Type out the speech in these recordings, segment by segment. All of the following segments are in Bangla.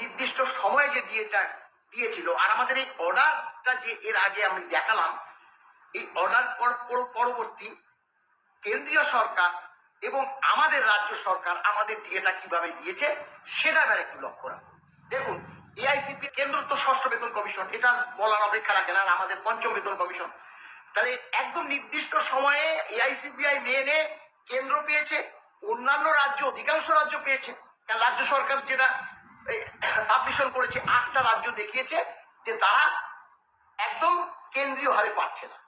নির্দিষ্ট সময় যে দিয়েটা দিয়েছিল, আর আমাদের এই অর্ডারটা যে এর আগে আমি দেখালাম, এই অর্ডার পর পরবর্তী কেন্দ্রীয় সরকার এবং আমাদের রাজ্য সরকার আমাদের ডিএটা কীভাবে দিয়েছে, সেটা এবার একটু লক্ষ্য রাখুন। দেখুন, এআইসিপি কেন্দ্র তো ষষ্ঠ বেতন কমিশন, এটা বলার অপেক্ষা রাখে না আমাদের পঞ্চম বেতন কমিশন। তাহলে একদম নির্দিষ্ট সময়ে এআইসিপিআই মেনে কেন্দ্র পেয়েছে, অন্যান্য রাজ্য, অধিকাংশ রাজ্য পেয়েছে। রাজ্য সরকার যেটা সাবমিশন করেছে, আটটা রাজ্য দেখিয়েছে যে তারা একদম কেন্দ্রীয় হারে পাচ্ছে না।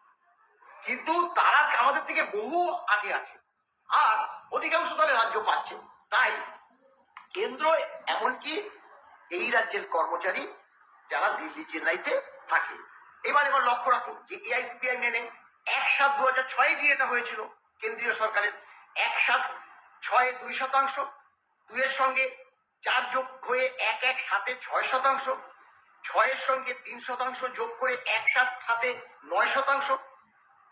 কিন্তু তারা আমাদের থেকে বহু আগে আছে, আর অধিকাংশ তাহলে রাজ্য পাচ্ছে। তাই কেন্দ্র এমনকি এই রাজ্যের কর্মচারী যারা দিল্লি, চেন্নাইতে থাকে। এবার এবার লক্ষ্য রাখুন যে এআইসিপিআই মেনে এক সাত দু হাজার ছয় দিয়ে এটা হয়েছিল। কেন্দ্রীয় সরকারের এক সাত ছয়, দুই শতাংশ। দুইয়ের সঙ্গে চার যোগ হয়ে এক এক সাথে ছয় শতাংশ, ছয়ের সঙ্গে তিন শতাংশ যোগ করে এক সাত সাথে নয় শতাংশ,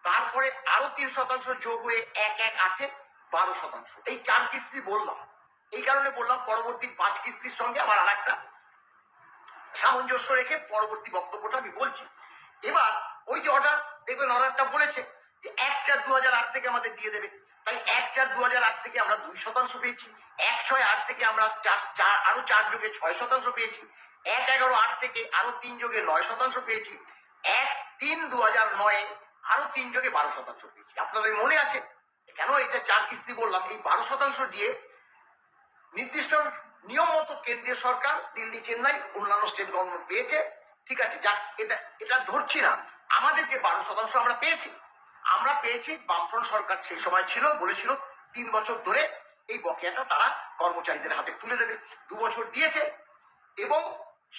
তারপরে আরও তিন শতাংশ যোগ হয়ে এক এক আটে বারো শতাংশ। এই চার কিস্তি বললাম। এই কারণে বললাম পরবর্তী পাঁচ কিস্তির সঙ্গে আমার আর একটা সামঞ্জস্য রেখে পরবর্তী বক্তব্যটা আমি বলছি। এবার ওই যে অর্ডার দেখবেন অর্ডারটা বলেছে যে এক চার দু হাজার আট থেকে আমাদের দিয়ে দেবে। তাই এক চার দু হাজার আট থেকে আমরা দুই শতাংশ পেয়েছি। এক ছয় আট থেকে আমরা চার চার, আরও চার যোগে ছয় শতাংশ পেয়েছি। এক এগারো আট থেকে আরও তিন যোগে নয় শতাংশ পেয়েছি। এক তিন দু হাজার নয়ে আরও তিন যোগে বারো শতাংশ পেয়েছি। আপনাদের মনে আছে? কেন এটা চার কিস্তি বললাম? এই বারো শতাংশ দিয়ে নির্দিষ্ট নিয়ম মতো কেন্দ্রীয় সরকার দিল্লি, চেন্নাই, অন্যান্য স্টেট গভর্নমেন্ট পেয়েছে। ঠিক আছে, যাক, এটা এটা ধরছি না। আমাদের যে বারো শতাংশ আমরা পেয়েছি আমরা পেয়েছি, বামফ্রন্ট সরকার সেই সময় ছিল, বলেছিল তিন বছর ধরে এই বকেয়াটা তারা কর্মচারীদের হাতে তুলে দেবে। দু বছর দিয়েছে এবং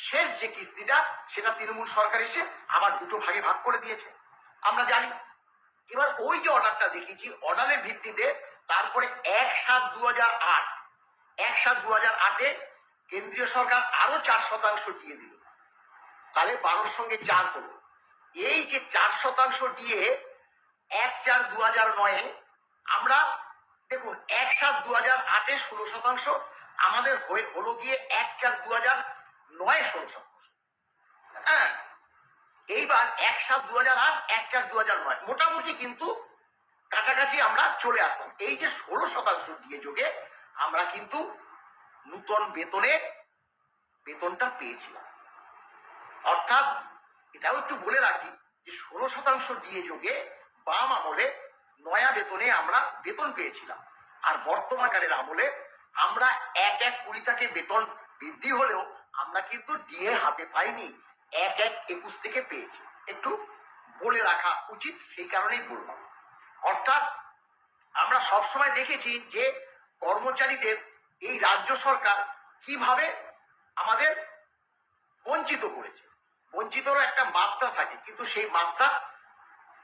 শেষ যে কিস্তিটা, সেটা তৃণমূল সরকার এসে আবার দুটো ভাগে ভাগ করে দিয়েছে। আমরা জানি, এবার ওই যে অর্ডারটা দেখিয়েছি, অর্ডারের ভিত্তিতে তারপরে এক সাত দু হাজার আট, এক সাত দু হাজার আটে কেন্দ্রীয় সরকার আরও চার শতাংশ দিয়ে দিল। তাহলে বারোর সঙ্গে চার হলো। এই যে চার শতাংশ দিয়ে এক চার দু হাজার নয়ে আমরা দেখুন, এক সাত দু হাজার আটে ষোলো শতাংশ, আমাদের হয়ে হলো গিয়ে এক চার দু হাজার নয় ষোলো শতাংশ। হ্যাঁ এইবার এক সাত দু হাজার আট, এক চার দু হাজার নয়, মোটামুটি কিন্তু কাছাকাছি আমরা চলে আসলাম। এই যে ষোলো শতাংশ দিয়ে যোগে আমরা কিন্তু নূতন বেতনে, বেতনটা পেয়েছিলাম। অর্থাৎ এটাও একটু বলে রাখি যে ষোলো শতাংশ দিয়ে যোগে বাম আমলে নয়া বেতনে আমরা বেতন পেয়েছিলাম। আর বর্তমানকালের আমলে আমরা এক এক কুড়ি থেকে বেতন বৃদ্ধি হলেও আমরা কিন্তু ডিএ হাতে পাইনি, এক এক একুশ থেকে পেয়েছি। একটু বলে রাখা উচিত, সেই কারণেই বললাম। অর্থাৎ আমরা সবসময় দেখেছি যে কর্মচারীদের এই রাজ্য সরকার কীভাবে আমাদের বঞ্চিত করেছে। বঞ্চিতরও একটা মাত্রা থাকে, কিন্তু সেই মাত্রা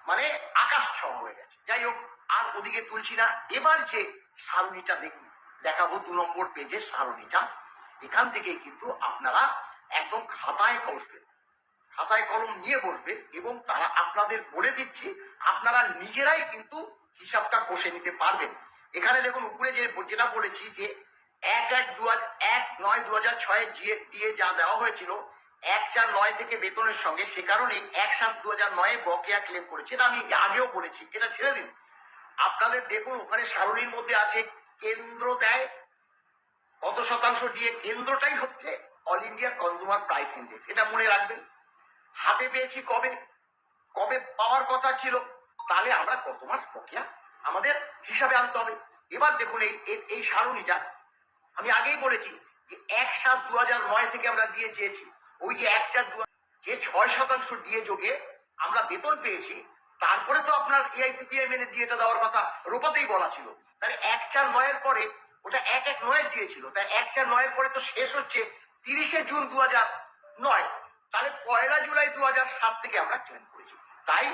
মানে আকাশ ছ হয়ে গেছে। যাই হোক, আর ওদিকে তুলছি না। এবার যে সারণীটা দেখুন, দেখাবো দু নম্বর পেজের সারণীটা। এখান থেকে কিন্তু আপনারা একদম খাতায় বসবেন খাতায় কলম নিয়ে বসবেন এবং তারা আপনাদের বলে দিচ্ছি, আপনারা নিজেরাই কিন্তু হিসাবটা কষে নিতে পারবেন। এখানে দেখুন, উপরে যে যেটা বলেছি যে এক এক দু এক নয় দু হাজার ছয়ে দিয়ে যা দেওয়া হয়েছিল এক চার নয় থেকে বেতনের সঙ্গে সে কারণে এক সাত দু হাজার নয়ে বকেয়া ক্লেম করেছে এটা আমি আগেও বলেছি এটা ছেড়ে দিন। আপনাদের দেখুন, ওখানে সারণীর মধ্যে আছে কেন্দ্র দেয়। কত শতাংশ দিয়ে কেন্দ্রটাই হচ্ছে all India consumer price index এটা মনে রাখবেন। হাতে পেয়েছি কবে? কবে পাওয়ার কথা ছিল? তাহলে আমরা কত মাস বকেয়া আমাদের হিসাবে আনতে হবে। এবার দেখুন এই- এই সারণীটা। আমি আগেই বলেছি যে এক সাত দু হাজার নয় থেকে আমরা দিয়ে চেয়েছি। ওই যে এক চার যে ছয় শতাংশ দিয়ে যোগে আমরা বেতন পেয়েছি, তারপরে তো আপনার এআইসিপিআই মেনে ডিএটা দেওয়ার কথা রোপাতেই বলা ছিল। তাহলে এক চার নয়ের পরে ওটা এক এক নয়ের দিয়েছিল। তাই এক চার নয়ের পরে তো শেষ হচ্ছে তিরিশে জুন দু হাজার নয়। তাহলে পয়লা জুলাই দু হাজার সাত থেকে আমরা ক্লেম করেছি। তাই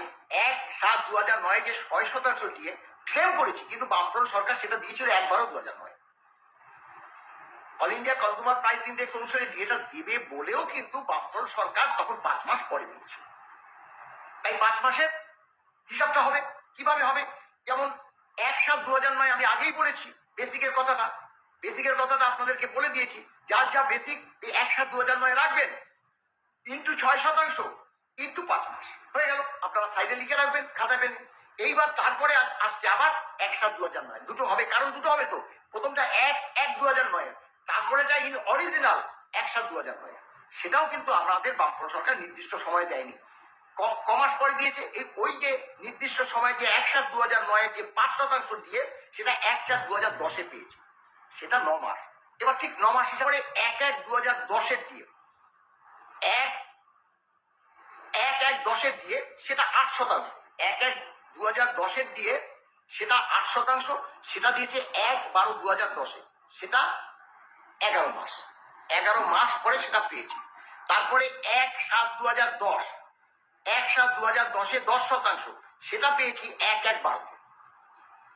এক সাত দু হাজার নয় যে ছয় শতাংশ দিয়ে ক্লেম করেছি, কিন্তু বামফ্রন্ট সরকার সেটা দিয়েছিল একবারও দু হাজার নয়। All India consumer price index অনুসারে ডিএটা দেবে বলেও কিন্তু বামফ্রন্ট সরকার তখন পাঁচ মাস পরে দিয়েছিল তাই পাঁচ মাসের হিসাবটা হবে, কীভাবে হবে? যেমন এক সাত দু হাজার নয় আমি আগেই বলেছি বেসিকের কথাটা। বেসিকের কথাটা আপনাদেরকে বলে দিয়েছি, যার যা বেসিক এই এক সাত দু হাজার নয় রাখবেন, ইন্টু ছয় শতাংশ, ইন্টু পাঁচ মাস। হয়ে গেল, আপনারা সাইডে লিখে রাখবেন, খাতা পেন এইবার তারপরে আস- আসছে আবার এক সাত দু হাজার নয়। দুটো হবে, কারণ দুটো হবে তো। প্রথমটা এক এক দু হাজার নয়। তারপরেটা ইন অরিজিনাল এক সাত দু হাজার নয় সেটাও কিন্তু আমাদের বামপন সরকার নির্দিষ্ট সময় দেয়নি। কমাস পরে দিয়েছে, এই ওই যে নির্দিষ্ট সময় যে এক সাত দু হাজার নয়ের যে পাঁচ শতাংশ দিয়ে সেটা এক চার দু হাজার দশে পেয়েছে। সেটা ন মাস। এবার ঠিক ন মাস হিসাবে এক এক দু হাজার দশের দিয়ে, এক এক দশের দিয়ে সেটা আট শতাংশ। এক এক দু হাজার দশের দিয়ে সেটা আট শতাংশ, সেটা দিয়েছে এক বারো দু হাজার দশে। সেটা মাস। এগারো মাস পরে সেটা পেয়েছি। তারপরে এক সাত দু হাজার দশ। এক সাত দু হাজার দশে দশ শতাংশ। সেটা পেয়েছি এক এক বারো